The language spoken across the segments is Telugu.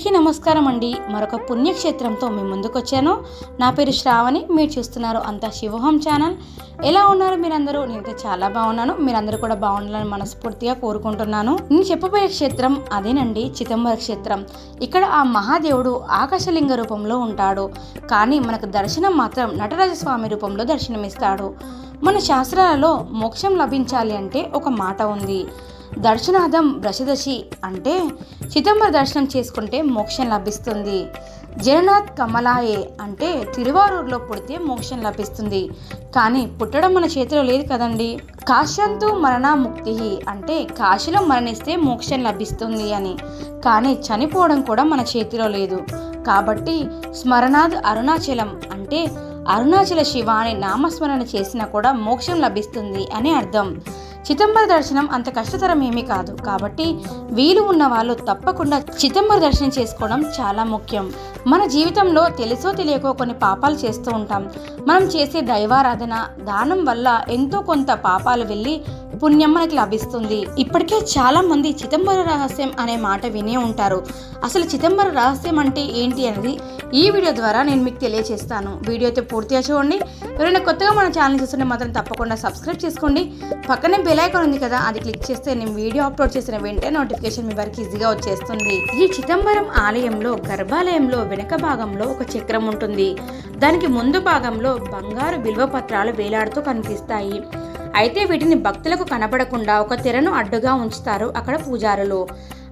అందరికీ నమస్కారం అండి. మరొక పుణ్యక్షేత్రంతో మేము ముందుకొచ్చాను. నా పేరు శ్రావణి. మీరు చూస్తున్నారు అంతా శివహం ఛానల్. ఎలా ఉన్నారు మీరందరూ? నేనైతే చాలా బాగున్నాను. మీరందరూ కూడా బాగుండాలని మనస్ఫూర్తిగా కోరుకుంటున్నాను. నేను చెప్పబోయే క్షేత్రం అదేనండి చిదంబర క్షేత్రం. ఇక్కడ ఆ మహాదేవుడు ఆకాశలింగ రూపంలో ఉంటాడు. కానీ మనకు దర్శనం మాత్రం నటరాజస్వామి రూపంలో దర్శనమిస్తాడు. మన శాస్త్రాలలో మోక్షం లభించాలి అంటే ఒక మాట ఉంది. దర్శనార్థం బ్రషదశి అంటే చిదంబర దర్శనం చేసుకుంటే మోక్షం లభిస్తుంది. జగన్నాథ్ కమలాయే అంటే తిరువారూరులో పుడితే మోక్షం లభిస్తుంది. కానీ పుట్టడం మన చేతిలో లేదు కదండి. కాశ్యంతు మరణముక్తి అంటే కాశీలో మరణిస్తే మోక్షం లభిస్తుంది అని. కానీ చనిపోవడం కూడా మన చేతిలో లేదు. కాబట్టి స్మరణాద్ అరుణాచలం అంటే అరుణాచల శివాని నామస్మరణ చేసినా కూడా మోక్షం లభిస్తుంది అని అర్థం. చిదంబర దర్శనం అంత కష్టతరం ఏమీ కాదు. కాబట్టి వీలు ఉన్న వాళ్ళు తప్పకుండా చిదంబర దర్శనం చేసుకోవడం చాలా ముఖ్యం. మన జీవితంలో తెలుసో తెలియకో కొన్ని పాపాలు చేస్తూ ఉంటాం. మనం చేసే దైవారాధన దానం వల్ల ఎంతో కొంత పాపాలు వెళ్ళి పుణ్యం మనకి లభిస్తుంది. ఇప్పటికే చాలా మంది చిదంబర రహస్యం అనే మాట వినే ఉంటారు. అసలు చిదంబర రహస్యం అంటే ఏంటి అనేది ఈ వీడియో ద్వారా నేను మీకు తెలియజేస్తాను వీడియో అయితే పూర్తిగా చూడండి. ఎవరైనా కొత్తగా మన ఛానల్ చూస్తుంటే మాత్రం తప్పకుండా సబ్స్క్రైబ్ చేసుకోండి. పక్కనే బెల్ ఉంది కదా అది క్లిక్ చేస్తే నేను వీడియో అప్లోడ్ చేసిన వెంటనే నోటిఫికేషన్ మీ వరకు ఈజీగా వచ్చేస్తుంది. ఈ చిదంబరం ఆలయంలో గర్భాలయంలో వెనక భాగంలో ఒక చక్రం ఉంటుంది. దానికి ముందు భాగంలో బంగారు బిల్వ పత్రాలు వేలాడుతూ కనిపిస్తాయి. అయితే వీటిని భక్తులకు కనపడకుండా ఒక తెరను అడ్డుగా ఉంచుతారు అక్కడ పూజారులు.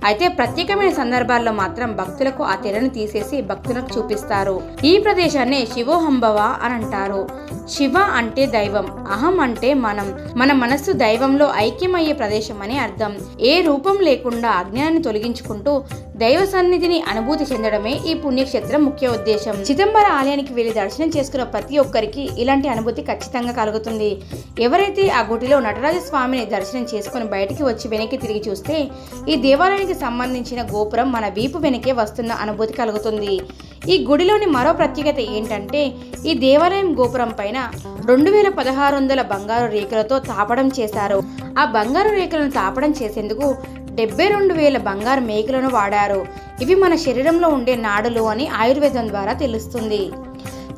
అయితే ప్రత్యేకమైన సందర్భాల్లో మాత్రం భక్తులకు ఆ తెరను తీసేసి భక్తులకు చూపిస్తారు. ఈ ప్రదేశాన్ని శివోహంభవ అని అంటారు. శివ అంటే దైవం అహం అంటే మనం. మన మనస్సు దైవంలో ఐక్యమయ్యే ప్రదేశం అని అర్థం. ఏ రూపం లేకుండా అజ్ఞానాన్ని తొలగించుకుంటూ దైవ సన్నిధిని అనుభూతి చెందడమే ఈ పుణ్యక్షేత్రం ముఖ్య ఉద్దేశం. చిదంబర ఆలయానికి వెళ్ళి దర్శనం చేసుకున్న ప్రతి ఒక్కరికి ఇలాంటి అనుభూతి ఖచ్చితంగా కలుగుతుంది. ఎవరైతే ఆ గుడిలో నటరాజ స్వామిని దర్శనం చేసుకుని బయటికి వచ్చి వెనక్కి తిరిగి చూస్తే ఈ దేవాలయానికి సంబంధించిన గోపురం మన వీపు వెనకే వస్తున్న అనుభూతి కలుగుతుంది. ఈ గుడిలోని మరో ప్రత్యేకత ఏంటంటే ఈ దేవాలయం గోపురం పైన రెండు వేల పదహారు వందల బంగారు రేకులతో తాపడం చేశారు. ఆ బంగారు రేకులను తాపడం చేసేందుకు డెబ్బై రెండు వేల బంగారు మేకులను వాడారు. ఇవి మన శరీరంలో ఉండే నాడులు అని ఆయుర్వేదం ద్వారా తెలుస్తుంది.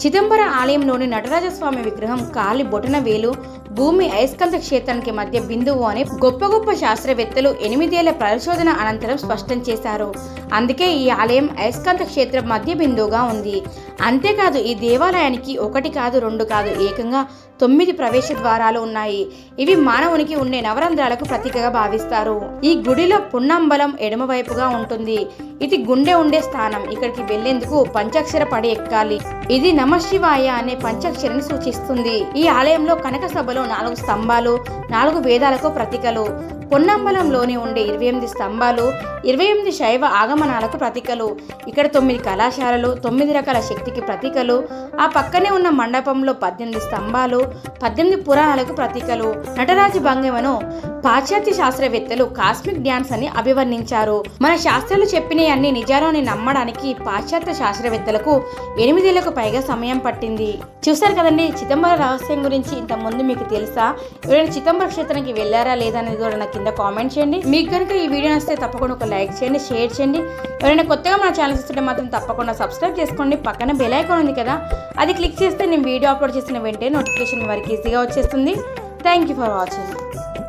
చిదంబర ఆలయంలోని నటరాజస్వామి విగ్రహం కాలి బొటన వేలు భూమి అయస్కాంత క్షేత్రానికి మధ్య బిందువు అని గొప్ప గొప్ప శాస్త్రవేత్తలు ఎనిమిదేళ్ళ పరిశోధన అనంతరం స్పష్టం చేశారు. అందుకే ఈ ఆలయం అయస్కాంత క్షేత్రం మధ్య బిందువుగా ఉంది. అంతేకాదు ఈ దేవాలయానికి ఒకటి కాదు రెండు కాదు ఏకంగా తొమ్మిది ప్రవేశ ద్వారాలు ఉన్నాయి. ఇవి మానవునికి ఉండే నవరంధ్రాలకు ప్రతీకగా భావిస్తారు. ఈ గుడిలో పున్నంబలం ఎడమవైపుగా ఉంటుంది. ఇది గుండె ఉండే స్థానం. ఇక్కడికి వెళ్ళేందుకు పంచాక్షర పడి ఎక్కాలి. ఇది నమశివాయ అనే పంచాక్షరిని సూచిస్తుంది. ఈ ఆలయంలో కనక సభలో నాలుగు స్తంభాలు నాలుగు వేదాలకు ప్రతీకలు. పొన్నంబలంలోని ఉండే ఇరవై ఎనిమిది స్తంభాలు ఇరవై ఎనిమిది శైవ ఆగమనాలకు ప్రతీకలు. ఇక్కడ తొమ్మిది కళాశాలలు తొమ్మిది రకాల శక్తి శక్తికి ప్రతీకలు. ఆ పక్కనే ఉన్న మండపంలో పద్దెనిమిది స్తంభాలు పద్దెనిమిది పురాణాలకు ప్రతీకలు. నటరాజు భంగిమను పాశ్చాత్య శాస్త్రవేత్తలు కాస్మిక్ డ్యాన్స్ అని అభివర్ణించారు. మన శాస్త్రాలు చెప్పిన అన్ని నిజాలని నమ్మడానికి పాశ్చాత్య శాస్త్రవేత్తలకు ఎనిమిదేళ్ళకు పైగా సమయం పట్టింది. చూశారు కదండి చిదంబర రహస్యం గురించి ఇంత ముందు మీకు తెలుసా? ఎవరైనా చిదంబర క్షేత్రానికి వెళ్ళారా లేదా అనేది కూడా నాకు కింద కామెంట్ చేయండి. మీకు కనుక ఈ వీడియో నచ్చితే తప్పకుండా ఒక లైక్ చేయండి షేర్ చేయండి. ఎవరైనా కొత్తగా మన ఛానల్ చూస్తుంటే మాత్రం తప్పకుండా సబ్స్క్రైబ్ చేసుకోండి. పక్కన బెల్ ఐకాన్ ఉంది కదా అది క్లిక్ చేస్తే నేను వీడియో అప్లోడ్ చేసిన వెంటనే నోటిఫికేషన్ వారికి ఈజీగా వచ్చేస్తుంది. Thank you for watching